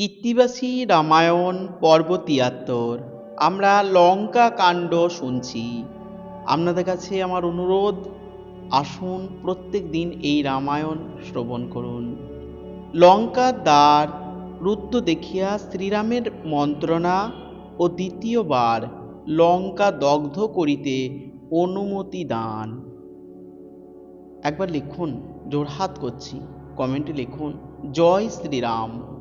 কৃত্তিবাসী রামায়ণ পর্ব তিয়াত্তর আমরা লঙ্কা কাণ্ড শুনছি। আপনাদের কাছে আমার অনুরোধ, আসুন প্রত্যেক দিন এই রামায়ণ শ্রবণ করুন। লঙ্কার দ্বার রুদ্ধ দেখিয়া শ্রীরামের মন্ত্রণা ও দ্বিতীয়বার লঙ্কা দগ্ধ করিতে অনুমতি দান। একবার লিখুন জোড়হাত করছি। কমেন্টে লিখুন, জয় শ্রীরাম।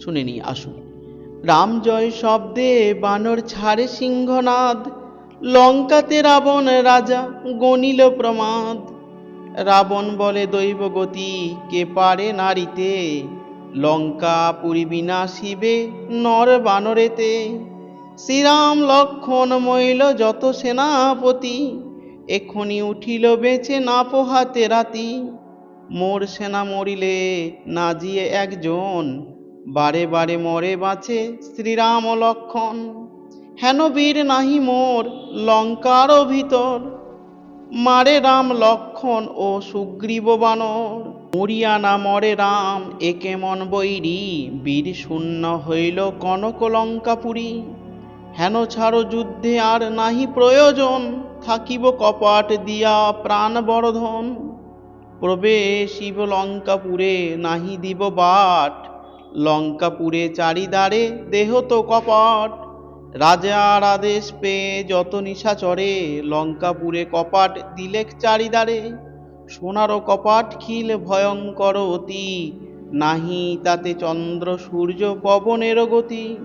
শুনে নি আসুন। রাম জয় শব্দে বানর ছাড়ে সিংহনাদ, লঙ্কাতে রাবণ রাজা গণিল প্রমাদ। রাবণ বলে দৈব গতি, কে পারে নারীতে? লঙ্কা পুরী বিনাশিবে নর বানরেতে। শ্রীরাম লক্ষণ মইল যত সেনাপতি এক্ষুনি উঠিল বেঁচে না পোহাতে রাতি। মোর সেনা মরিলে না জিয়ে একজন বারে বারে মরে বাঁচে শ্রীরাম লক্ষণ। হেন বীর নাহি মোর লঙ্কার ভিতর, মারে রাম লক্ষণ ও সুগ্রীব বানর। মরিয়া না মরে রাম, একে মন বৈরি, বীর শূন্য হইল কনক লঙ্কাপুরী। হেন ছাড়ো যুদ্ধে আর নাহি প্রয়োজন, থাকিব কপাট দিয়া প্রাণ বড়ধন প্রবেশিব লঙ্কাপুরে, নাহি দিব বাট লঙ্কাপুরে চারিদারে দেহ তো কপাট। রাজার আদেশ পেয়ে যত নিশা নিশাচরে লঙ্কাপুরে কপাট দিলেক চারিদারে সোনারও কপাট খিল ভয়ঙ্কর অতি, নাহি তাতে চন্দ্র সূর্য পবনের গতি।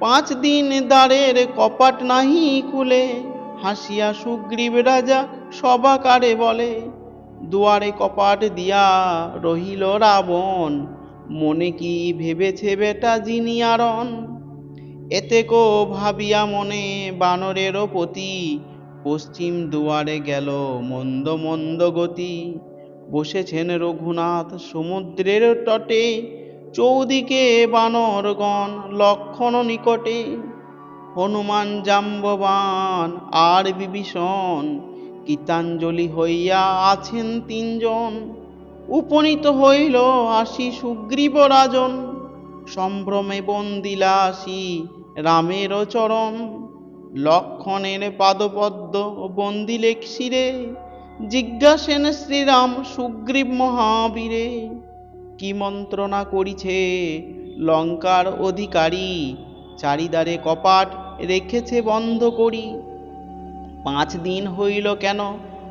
পাঁচ দিন দ্বারের কপাট নাহি খুলে, হাসিয়া সুগ্রীব রাজা সবাকারে বলে, দুয়ারে কপাট দিয়া রহিল রাবণ মনে কি ভেবেছে বেটা জিনিয়ারণ এতে কো ভাবিয়া মনে বানরেরও পতি। পশ্চিম দুয়ারে গেল মন্দ মন্দ গতি। বসেছেন রঘুনাথ সমুদ্রের তটে। চৌদিকে বানরগণ লক্ষণ নিকটে। হনুমান জাম্ববান আর বিভীষণ। গীতাঞ্জলি হইয়া আছেন তিনজন। উপনীত হইল আসি সুগ্রীব রাজন সম্ভ্রমে বন্দিলা আসি রামের চরণ। লক্ষণের পাদপদ্ম বন্দিলেক শিরে জিজ্ঞাসেন শ্রীরাম সুগ্রীব মহাবীরে, কি মন্ত্রণা করিছে? লঙ্কার অধিকারী চারিদারে কপাট রেখেছে বন্ধ করি। পাঁচ দিন হইল কেন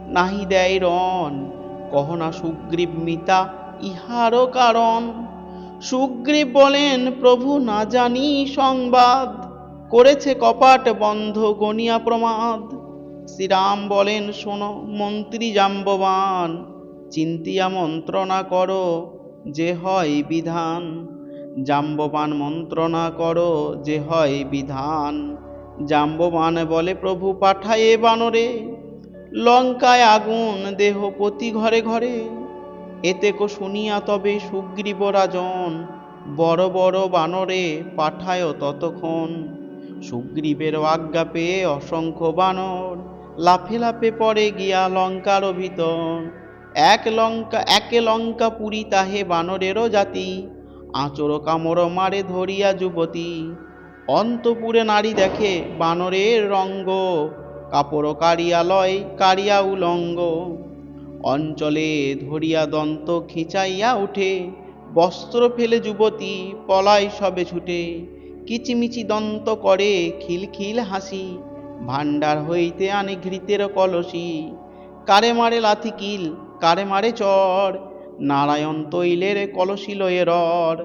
নাহি দেয় রণ। কহনা সুগ্রীব মিতা, ইহারও কারণ। সুগ্রীব বলেন, প্রভু না জানি সংবাদ, করেছে কপাট বন্ধ গনিয়া প্রমাদ। শ্রীরাম বলেন, শোনো, মন্ত্রী জাম্ববান, চিন্তিয়া মন্ত্রণা করো, যে হয় বিধান। জাম্ববান মন্ত্রণা করো, যে হয় বিধান। জাম্ববান বলে, প্রভু পাঠায়ে বানরে লঙ্কায় আগুন, দেহ প্রতি ঘরে ঘরে। এতে কো শুনিয়া তবে সুগ্রীব রাজন বড় বড় বানরে পাঠায় ততক্ষণ। সুগ্রীবের আজ্ঞা পেয়ে অসংখ্য বানর লাফে লাফে পড়ে গিয়া লঙ্কার ভিতর এক লঙ্কা, একে লঙ্কা পুরী তাহে বানরেরও জাতি। আঁচর কামড় মারে ধরিয়া যুবতী। অন্তপুরে নারী দেখে বানরের রঙ্গ কাপড় কারিয়ালয়, কারিয়া উলঙ্গ। অঞ্চলে ধরিয়া দন্ত খিচাইয়া উঠে, বস্ত্র ফেলে যুবতী পলায় সবে ছুটে। কিচিমিচি দন্ত করে খিলখিল হাসি, ভাণ্ডার হইতে আনে ঘৃতের কলসি। কারে মারে লাথি কিল, কারে মারে চর, নারায়ণ তৈলের কলসি লয়ে রর।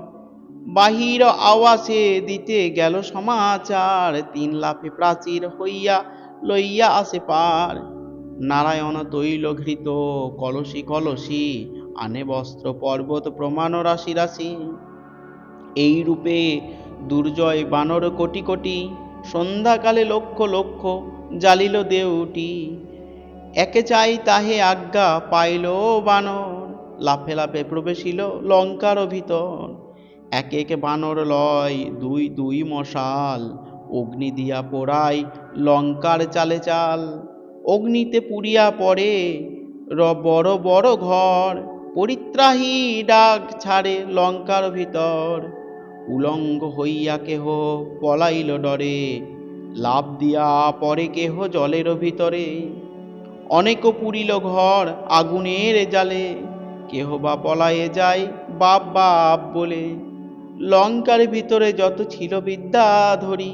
বাহির আওয়াসে দিতে গেল সমাচার, তিন লাফে প্রাচীর হইয়া লইয়া আসে পার। নারায়ণ তৈল ঘৃত, কলসি কলসি, আনে বস্ত্র, পর্বত, প্রমাণ, রাশি রাশি। এই রূপে দুর্জয় বানর কোটি কোটি, সন্ধ্যাকালে লক্ষ লক্ষ জ্বালিল দেউটি। একে চাই তাহে আজ্ঞা পাইল বানর, লাফে লাফে প্রবেশিল লঙ্কার ভিতর। একে একে বানর লয় দুই দুই মশাল অগ্নি দিয়া পোড়ায় লঙ্কার চালে চাল। অগ্নিতে পুড়িয়া পড়ে র বড় বড় ঘর, পরিত্রাহী ডাক ছাড়ে লঙ্কার ভিতর। উলঙ্গ হইয়া কেহ পলাইল ডরে লাভ দিয়া পরে কেহ জলের ভিতরে। অনেক পুরিল ঘর আগুনের জালে, কেহ বা পলায়ে যায় বাপ বাপ বলে। লঙ্কার ভিতরে যত ছিল বিদ্যা ধরি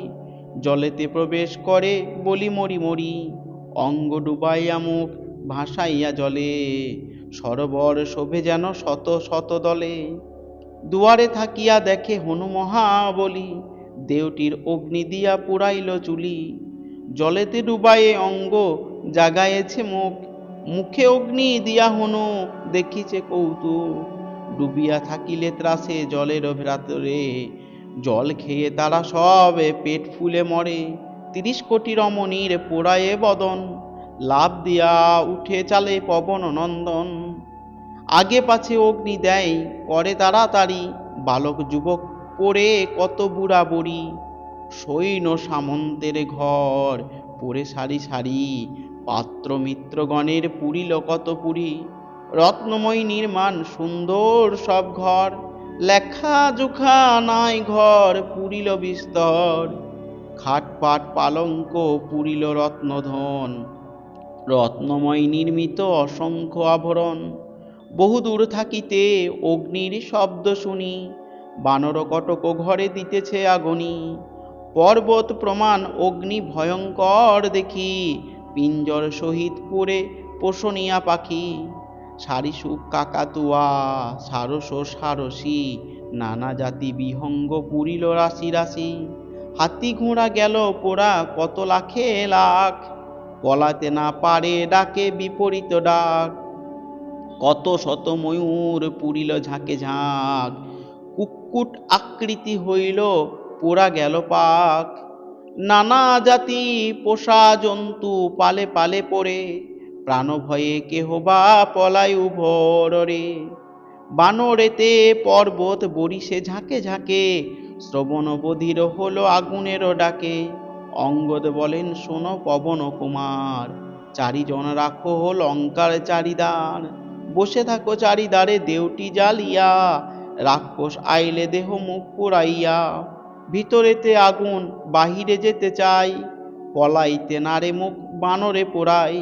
জলেতে প্রবেশ করে বলি, মরি মরি, অঙ্গ ডুবাইয়া মুখ ভাসাইয়া জলে, সরোবর শোভে যেন শত শত দলে। দুয়ারে থাকিয়া দেখে হনু মহাবলী দেওটির অগ্নি দিয়া পুরাইল চুলি। জলেতে ডুবায়ে অঙ্গ জাগায়েছে মুখ, মুখে অগ্নি দিয়া হনু দেখিছে কৌতুক। ডুবিয়া থাকিলে ত্রাসে জলের ভেতরে জল খেয়ে তারা সব পেট ফুলে মরে। তিরিশ কোটি রমণীর পোড়ায়ে বদন, লাভ দিয়া উঠে চালে পবন নন্দন। আগে পাছে অগ্নি দেয়, করে তাড়াতাড়ি। বালক যুবক পড়ে কত বুড়া বুড়ি। সৈন্য সামন্তের ঘর, পড়ে সারি সারি। পাত্র মিত্রগণের পুরিল কত পুরী। রত্নময় নির্মাণ সুন্দর সব ঘর। লেখা জোখা নাই ঘর পুরিল বিস্তর। খাটপাট পালঙ্ক পুরিল রত্নধন। রত্নময় নির্মিত অসংখ্য আভরণ বহুদূর থাকিতে অগ্নির শব্দ শুনি। বানর কটক ঘরে দিতেছে আগুনি। পর্বত প্রমাণ অগ্নি ভয়ঙ্কর দেখি। পিঞ্জর সহিত পুরে পোষণিয়া পাখি। সারিসুক কাকাতুয়া, সারস সারসী, নানা জাতি বিহঙ্গ পুরিল রাশি রাশি। হাতি ঘোড়া গেল পোড়া কত লাখে লাখ, পলাতে না পারে ডাকে বিপরীত ডাক। কত শত ময়ূর পুরিল ঝাঁকে ঝাঁক কুক্কুট আকৃতি হইল পোড়া গেল পাক। নানা জাতি পোষা জন্তু পালে পালে পড়ে প্রাণ ভয়ে কেহ বা পলায় উভরে বানরেতে পর্বত বরিশে ঝাঁকে ঝাঁকে, শ্রবণ বধির হলো আগুনেরও ডাকে। অঙ্গদ বলেন, শোনো পবন কুমার, চারিজন রাখো লঙ্কার চারিদার। বসে থাকো চারিদারে দেউটি জ্বালিয়া, রাক্ষস আইলে দেহ মুখ পুরাইয়া। ভিতরেতে আগুন, বাহিরে যেতে চাই, পলাইতে নারে মুখ বানরে পোড়াই।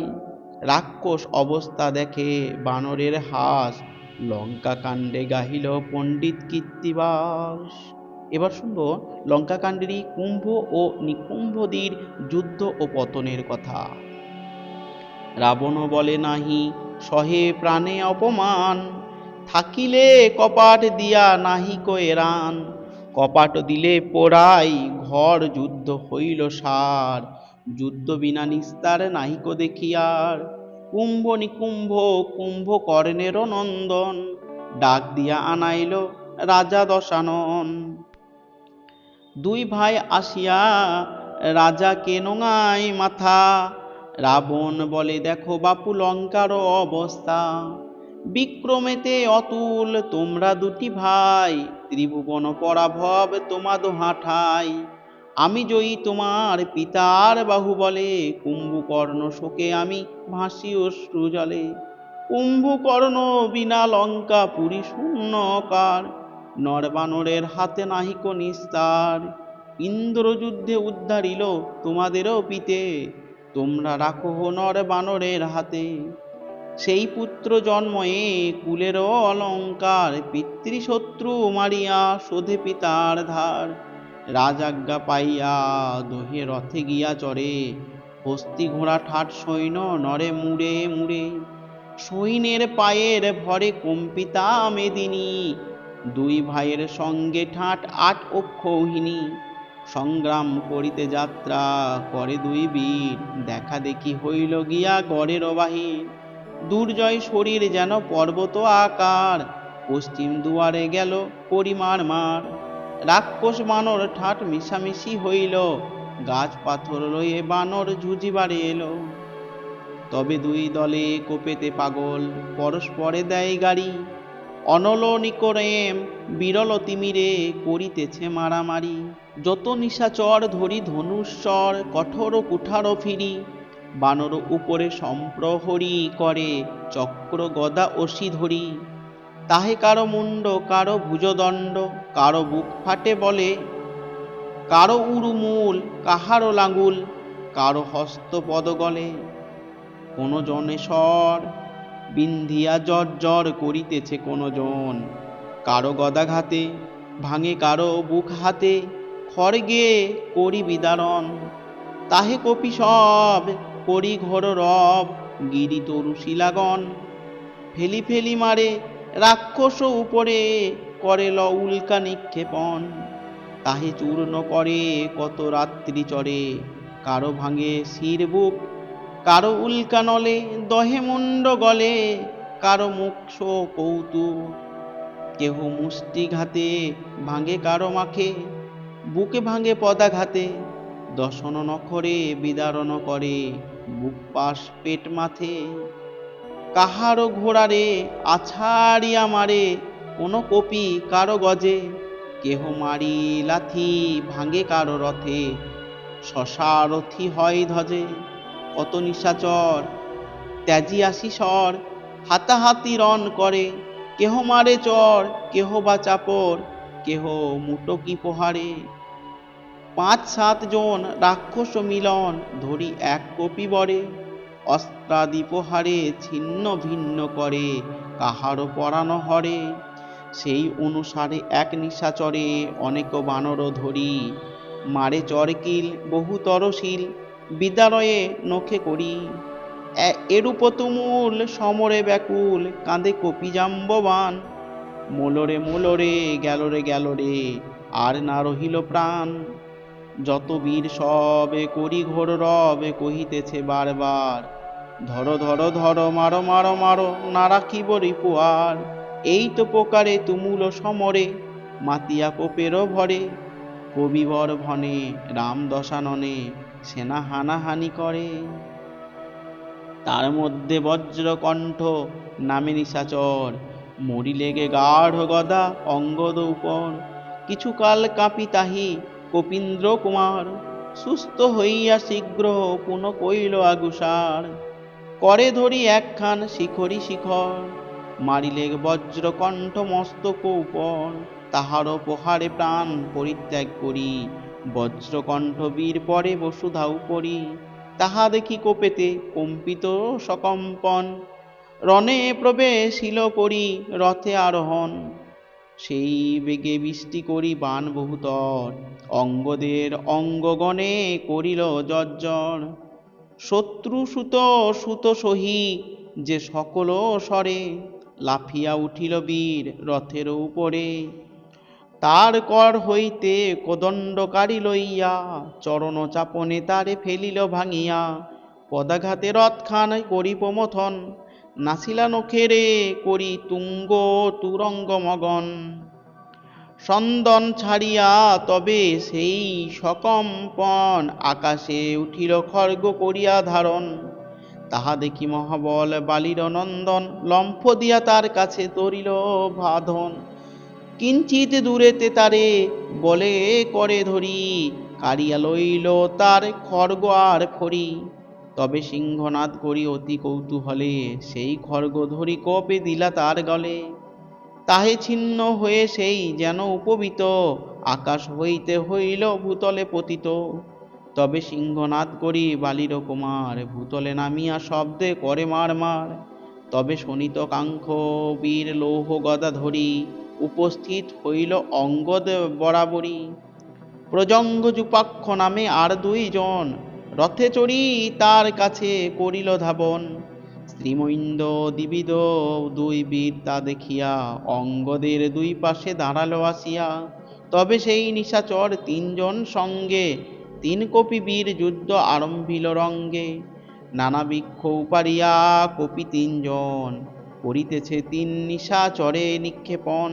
রাক্ষস অবস্থা দেখে বানরের হাস। লঙ্কা কাণ্ডে গাহিল পণ্ডিত কীর্তিবাস। এবার শুনব লঙ্কাকাণ্ডেরই কুম্ভ ও নিকুম্ভদীর যুদ্ধ ও পতনের কথা। রাবণ বলে নাহি, সহে প্রাণে অপমান। থাকিলে কপাট দিয়া নাহি কয়েরান কপাট দিলে পোড়াই, ঘর যুদ্ধ হইল সার। যুদ্ধ বিনা নিস্তার নাহিক দেখিয়ার। কুম্ভ নিকুম্ভ, কুম্ভ কর্ণের নন্দন, ডাক দিয়া আনাইল রাজা দশানন। দুই ভাই আসিয়া রাজাকে নোঙাই মাথা? রাবণ বলে, দেখো বাপু লঙ্কার অবস্থা। বিক্রমেতে অতুল, তোমরা দুটি ভাই, ত্রিভুবন পরাভব তোমাদো হাঁঠাই। আমি জয়ী তোমার পিতার বাহুবলে কুম্ভকর্ণ শোকে আমি ভাসি অশ্রু জলে, কুম্ভকর্ণ বিনা লঙ্কা পুরী শূন্যকার নরবানরের হাতে নাহিক নিস্তার ইন্দ্রযুদ্ধে উদ্ধারিল তোমাদেরও পিতে, তোমরা রাখো নর বানরের হাতে। সেই পুত্র জন্ময়ে কুলেরও অলঙ্কার, পিতৃশত্রু মারিয়া শোধে পিতার ধার। রাজাজ্ঞা পাইয়া দোহে রথে গিয়া চড়ে। হস্তি ঘোড়া ঠাট সৈন্য নরে মুড়ে মুড়ে। সৈন্যের পায়ের ভরে কম্পিতা মেদিনী। দুই ভাইয়ের সঙ্গে ঠাট আট অক্ষৌহিনী সংগ্রাম করিতে যাত্রা করে দুই বীর। দেখা দেখি হইল গিয়া গড়ের বাহির। দুর্জয় শরীর যেন পর্বত আকার। পশ্চিম দুয়ারে গেল পরিমার মার। রাক্ষস বানর ঠাট মিশামিশি হইল, গাছ পাথর লয়ে বানর ঝুঁঝিবারে এলো। তবে দুই দলে কোপেতে পাগল, পরস্পরে দেয় গাড়ি। অনল নিকরেম বিরল তিমিরে করিতেছে মারামারি। যত নিশাচর ধরি ধনুস্বর কঠোর কুঠার ফিরি। বানর উপরে সম্প্রহরী করে চক্র গদা অসি ধরি। তাহে কারও মুন্ড কারও ভুজদণ্ড, কারও বুক ফাটে বলে। কারও উরুমূল কাহারো লাঙ্গুল কারও হস্ত পদগলে। কোনো জনে স্বর বিন্ধিয়া জর জর করিতেছে কোন জন। কারও গদাঘাতে ভাঙে কারও বুক হাতে খড়গে করি বিদারণ। তাহে কপি সব, করি ঘোর রব গিরি তরু শিলাগণ। ফেলি ফেলি মারে রাক্ষস উপরে করে ল উল্কা নিক্ষেপণ। তাহে চূর্ণ করে কত রাত্রি চরে কারও ভাঙে শির বুক, কারও উল্কা নলে দহে মুন্ড গলে। কারও মুক্ষ কৌতুক, কেহ মুষ্টি ঘাতে ভাঙে কারও মাখে। বুকে ভাঙে পদাঘাতে দশন নখরে বিদারণ করে। বুক পাশ পেট মাথে কাহারো ঘোড়ারে আছাড়িয়া মারে কোনো কপি কারও গজে। কেহ মারি লাথি ভাঙে কারও রথে শশারথি হয় ধজে কত নিশাচর, ত্যাজি আসি স্বর, হাতাহাতি রণ করে। কেহ মারে চর, কেহ বা চাপর, কেহ মুটকি পোহারে। পাঁচ সাত জন রাক্ষস মিলন ধরি এক কপি বরে। অস্ত্রাদি পোহারে ছিন্ন ভিন্ন করে, কাহারও পরানো হরে। সেই অনুসারে এক নিশাচরে অনেক বানর ধরি, মারে চরকিল, বহু তরশীল বিদ্যালয়ে নখে করি। এরূপ তুমুল, সমরে ব্যাকুল, কাঁদে কপি জাম্ববান। মোলরে মোলরে, গেলরে গেলরে, আর না রহিল প্রাণ। যত বীর সবে করি ঘোর রবে কহিতেছে বারবার, ধরো ধরো ধরো, মারো মারো মারো, না রাখিব রিপুয়ার। এই তো প্রকারে তুমুল সমরে, মাতিয়া কোপেরও ভরে। কবিবর ভনে রাম দশাননে সেনা হানাহানি করে। তার মধ্যে বজ্রকণ্ঠ নামে নিশাচর মরি লেগে গাঢ় গদা অঙ্গদ উপর। কিছুকাল কাঁপি তাহি কপীন্দ্র কুমার, সুস্থ হইয়া শীঘ্র পুন কইল আগুসার, করে ধরি একখান শিখরি শিখর, মারিলে বজ্রকণ্ঠ মস্তক উপর তাহার পোহারে প্রাণ পরিত্যাগ করি, বজ্রকণ্ঠ বীর পরে বসুধা উপরি তাহা দেখি কোপেতে কম্পিত সকম্পন, রণে প্রবেশিল করি রথে আরোহণ সেই বেগে বৃষ্টি করি বান বহুতর। অঙ্গদের অঙ্গগণে করিল জর্জর। শত্রু সুত সুত সহি, যে সকল স্বরে লাফিয়া উঠিল বীর রথের উপরে। তার কর হইতে কোদণ্ডকারী লইয়া, চরণ চাপনে তারে ফেলিল ভাঙিয়া। পদাঘাতে রথখান করি প্রমথন নাসিলা নখেরে করি তুঙ্গ তুরঙ্গ মগন সন্দন ছাড়িয়া তবে সেই সকম্পন আকাশে উঠিল খর্গ করিয়া ধারণ। তাহা দেখি মহাবল বালির নন্দন লম্ফ দিয়া তার কাছে তরিল বাঁধন কিঞ্চিত দূরেতে তারে বলে করে ধরি কারিয়া লইল তার খর্গ আর ফরি তবে সিংহনাদ করি অতি কৌতূহলে। সেই খর্গ ধরি কোপে দিলা তার গলে। তাহে ছিন্ন হয়ে সেই যেন উপবিত। আকাশ হইতে হইল ভূতলে পতিত। তবে সিংহনাদ করি বালির কুমার, ভূতলে নামিয়া শব্দে করে মার মার। তবে শোনিত কাঙ্ক্ষ বীর, লৌহ গদা ধরি উপস্থিত হইল অঙ্গদ বরাবরী। প্রজঙ্গ যুপাক্ষ নামে আর দুইজন রথে চড়ি তার কাছে করিল ধাবন। শ্রীমৈন্দ দিবিদ দুই বীর তা দেখিয়া অঙ্গদের দুই পাশে দাঁড়াল আসিয়া। তবে সেই নিশাচর তিনজন সঙ্গে তিন কপি বীর যুদ্ধ আরম্ভিল রঙ্গে। নানা বৃক্ষ উপারিয়া কপি তিনজন করিতেছে তিন নিশাচরে নিক্ষেপণ।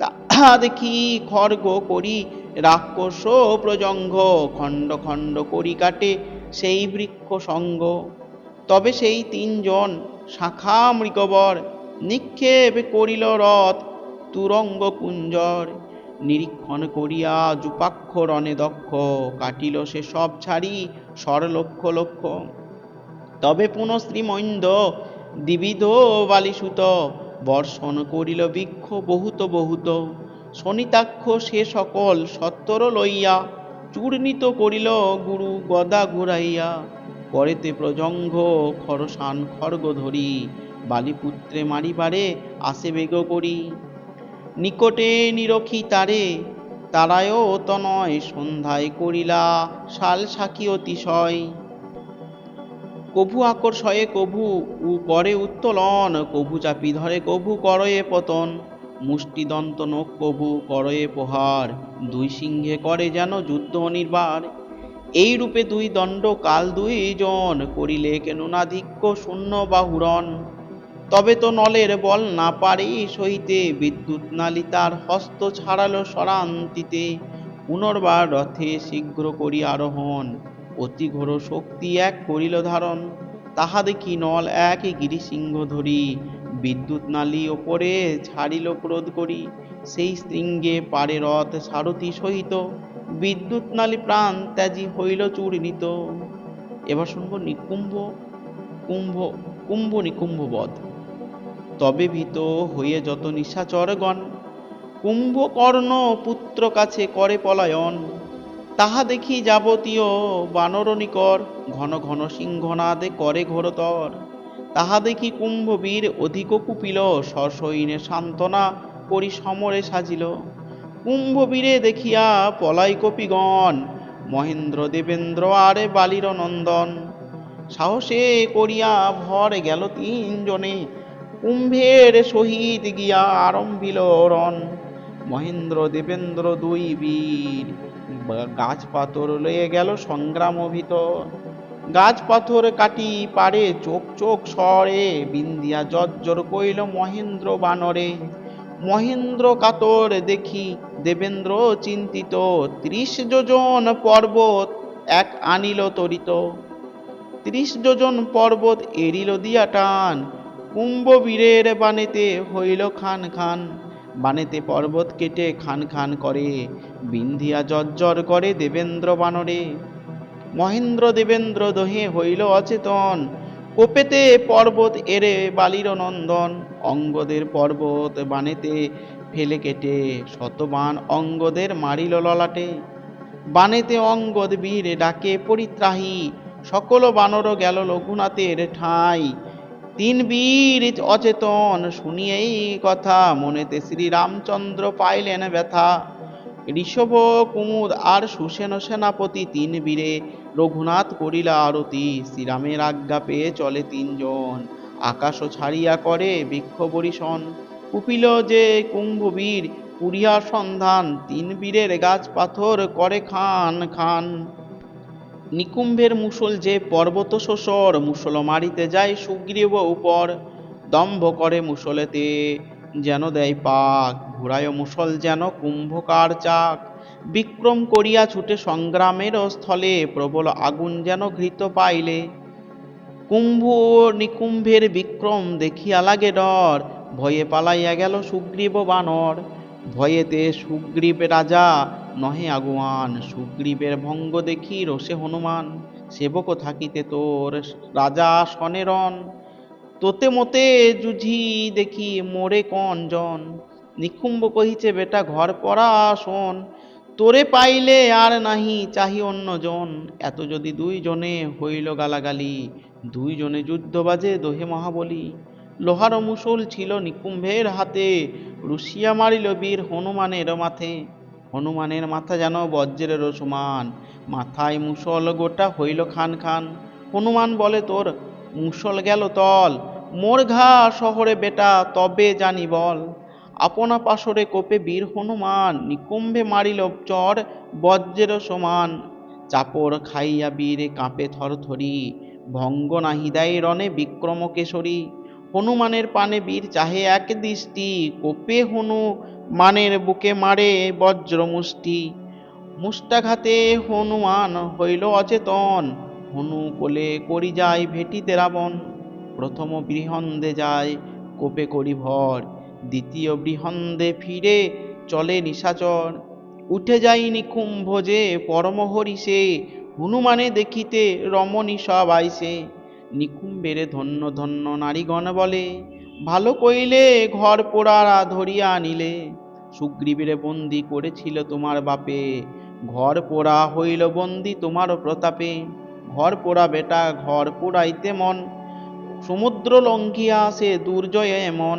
তাহা দেখি খর্গ করি রাক্ষস প্রজঙ্ঘ খণ্ড খণ্ড করি কাটে সেই বৃক্ষ সঙ্গ। তবে সেই তিনজন শাখা মৃগবর নিক্ষেপ করিল রথ তুরঙ্গ কুঞ্জর। নিরীক্ষণ করিয়া যুপাক্ষ রণে দক্ষ কাটিল সে সব ছাড়ি স্বর লক্ষ। লক্ষ তবে পুনঃ শ্রীমৈন্দ দিবিধ বালিসুত বর্ষণ করিল বৃক্ষ বহুত বহুত। শনিতাক্ষ সে সকল সত্তর লইয়া চূর্ণিত করিল গুরু গদা ঘুরাইয়া। পরেতে প্রজঙ্ঘ খরসান খড়গ ধরি, বালিপুত্রে মারিবারে আসে বেগ করি। নিকটে নিরখি তারে, তারায়ও তনয় সন্ধ্যায় করিলা শাল সাক্ষী অতিশয়। কভু আকর্ষয়ে কভু, উ করে উত্তোলন, কভু চাপি ধরে, কভু করয়ে পতন। মুষ্টিদন্ত কভু করয়ে প্রহার, দুই সিংহে করে যেন যুদ্ধ অনির্বার এই রূপে দুই দণ্ড কাল দুই জন করিলে কেন নাধিক্য শূন্য বাহুরণ। তবে তো নলের বল না পারে সইতে বিদ্যুৎ নালি তার হস্ত ছাড়ালো সরান্তিতে। পুনর্বার রথে শীঘ্র করি আরোহণ, অতি ঘোর শক্তি এক করিল ধারণ। তাহা দেখি নল এক গিরিসিংহ ধরি বিদ্যুৎ নালি ওপরে ছাড়িল ক্রোধ করি। সেই শৃঙ্গে পারে রথ সারথি সহিত। বিদ্যুৎ নালি প্রাণ ত্যাজি হইল চূর্ণিত। এবার শুনব নিকুম্ভ, কুম্ভ কুম্ভ নিকুম্ভ বধ। তবে ভীত হয়ে যত নিশাচরগণ কুম্ভকর্ণ পুত্র কাছে করে পলায়ন। তাহা দেখি যাবতীয় বানর নিকর। ঘন ঘন সিংহনাদে করে ঘোরতর। তাহা দেখি কুম্ভবীর অধিক কুপিল সসৈনে সান্ত্বনা করি সমরে সাজিল। কুম্ভবীরে দেখিয়া পলাই কপিগণ, মহেন্দ্র দেবেন্দ্র আরে বালির নন্দন। সাহসে করিয়া ভর গেল তিনজনে, কুম্ভের সহিত গিয়া আরম্ভিল রণ। মহেন্দ্র দেবেন্দ্র দুই বীর বা- গাছ পাথর লয়ে গেল সংগ্রাম ভিতর। গাছ পাথর কাটি পারে চোখ চোখ সরে, বিন্দিয়া জর্জর কইল, মহেন্দ্র বানরে, মহেন্দ্র কাতর দেখি, দেবেন্দ্র চিন্তিত, ত্রিশ যোজন পর্বত এক আনিল তরিত। ত্রিশ যোজন পর্বত এরিল দিয়া টান, কুম্ভবীরের বানেতে হইল খান খান। বানেতে পর্বত কেটে খান খান করে, বিন্ধিয়া জর্জর করে দেবেন্দ্র বানরে। মহেন্দ্র দেবেন্দ্র দহে হইল অচেতন। কোপেতে পর্বত এরে বালির নন্দন, অঙ্গদের পর্বত বানেতে ফেলে কেটে শতবান অঙ্গদের মারিল ললাটে। বানেতে অঙ্গদ বীর ডাকে, পরিত্রাহী, সকল বানর গেল লঘুনাথের ঠাঁই। তিন বীর অচেতন শুনিয়েই কথা, মনেতে শ্রীরামচন্দ্র পাইলেন ব্যথা। ঋষভ কুমুদ আর সুসেন সেনাপতি তিন বীরে রঘুনাথ করিলা আরতি। শ্রীরামের আজ্ঞা পেয়ে চলে তিনজন। আকাশ ছাড়িয়া করে বৃক্ষ বরিশন কুপিল যে কুম্ভবীর, পুরিয়ার সন্ধান। তিন বীরের গাছ পাথর করে খান খান। নিকুম্ভের মুসল যে পর্বত শোষর মুসল মারিতে যায় সুগ্রীব উপর। দম্ভ করে মুসলেতে যেন দেয় পাক। ঘুরায় মুসল যেন কুম্ভকার চাক। বিক্রম করিয়া ছুটে সংগ্রামের স্থলে প্রবল আগুন যেন ঘৃত পাইলে। কুম্ভ নিকুম্ভের বিক্রম দেখিয়া লাগে ডর, ভয়ে পালাইয়া গেল সুগ্রীব বানর। ভয়েতে সুগ্রীব রাজা, নহে আগুয়ান, সুগ্রীবের ভঙ্গ দেখি রোষে হনুমান। সেবক থাকিতে তোর, রাজা সনেরন তোতে মতে জুঝি দেখি মোরে কন জন নিকুম্ভ কহিছে, বেটা, ঘর পড়া শোন, তোরে পাইলে আর নাহি, চাহি অন্যজন এত যদি দুইজনে হইল গালাগালি দুইজনে যুদ্ধ বাজে দোহে মহাবলী। লোহার মুসল ছিল নিকুম্ভের হাতে, রুশিয়া মারিল বীর হনুমানের মাথে। হনুমানের মাথা যেন বজ্রের সমান, মাথায় মুসল গোটা হইল খান খান। হনুমান বলে, তোর মুসল গেল তল, মোর ঘা শহরে বেটা, তবে জানি বল। আপনা পাশরে কোপে বীর হনুমান, নিকুম্ভে মারিল চর বজ্রের সমান। চাপড় খাইয়া বীরে কাঁপে থরথরি, ভঙ্গ নাহি দেয় রণে বিক্রম কেশরী। হনুমানের পানে বীর চাহে এক দৃষ্টি, কোপে হনু মানের বুকে মারে বজ্র মুষ্টি। মুষ্টাঘাতে হনুমান হইল অচেতন, হনু কোলে করি যায় ভেটিতে রাবণ। প্রথম বৃহন্দে যায় কোপে করি ভর দ্বিতীয় বৃহন্দে ফিরে চলে নিশাচর। উঠে যাই নিকুম্ভ যে পরম হরিষে হনুমানে দেখিতে রমণী সব আইসে। নিকুম্বের ধন্য ধন্য নারীগণ বলে, ভালো কইলে ঘর পোড়ারা ধরিয়া নিলে সুগ্রীবের বন্দি করেছিল তোমার বাপে। ঘর পোড়া হইল বন্দি তোমার প্রতাপে। ঘর পোড়া বেটা, ঘর পোড়াইতে মন। সমুদ্র লঙ্ঘিয়া সে দুর্জয় এমন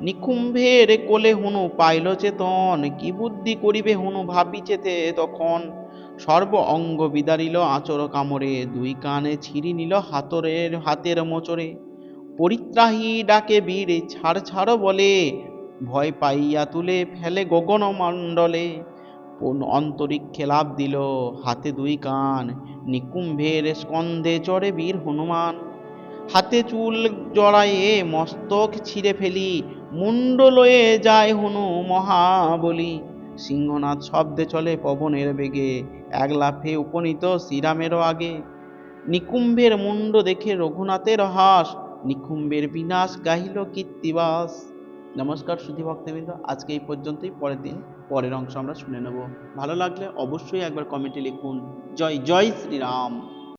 নিকুম্ভের কোলে হুনু পাইল চেতন, কি বুদ্ধি করিবে হুনু ভাবিছেতে তখন? সর্ব অঙ্গ বিদারিল আচর কামড়ে, দুই কানে ছিঁড়ি নিল হাতরের, হাতের মোচরে পরিত্রাহী ডাকে বীর, ছাড় ছাড় বলে, ভয় পাইয়া তুলে ফেলে গগন মণ্ডলে। অন্তরিক্ষে লাভ দিল, হাতে দুই কান। নিকুম্ভের স্কন্ধে চড়ে বীর হনুমান হাতে চুল মস্তক ছিঁড়ে ফেলি মুন্ড লয়ে যায় হনু মহাবলী। সিংহনাথ শব্দে চলে পবনের বেগে এক লাফে উপনীত শ্রীরামেরও আগে। নিকুম্ভের মুন্ড দেখে রঘুনাথের হাস, নিকুম্ভের বিনাশ গাহিল কীর্তিবাস। নমস্কার সুধী ভক্তবৃন্দ, আজকে এই পর্যন্তই, পরের দিন, পরের অংশ আমরা শুনে নেব। ভালো লাগলে অবশ্যই একবার কমেন্টে লিখুন, জয় জয় শ্রীরাম।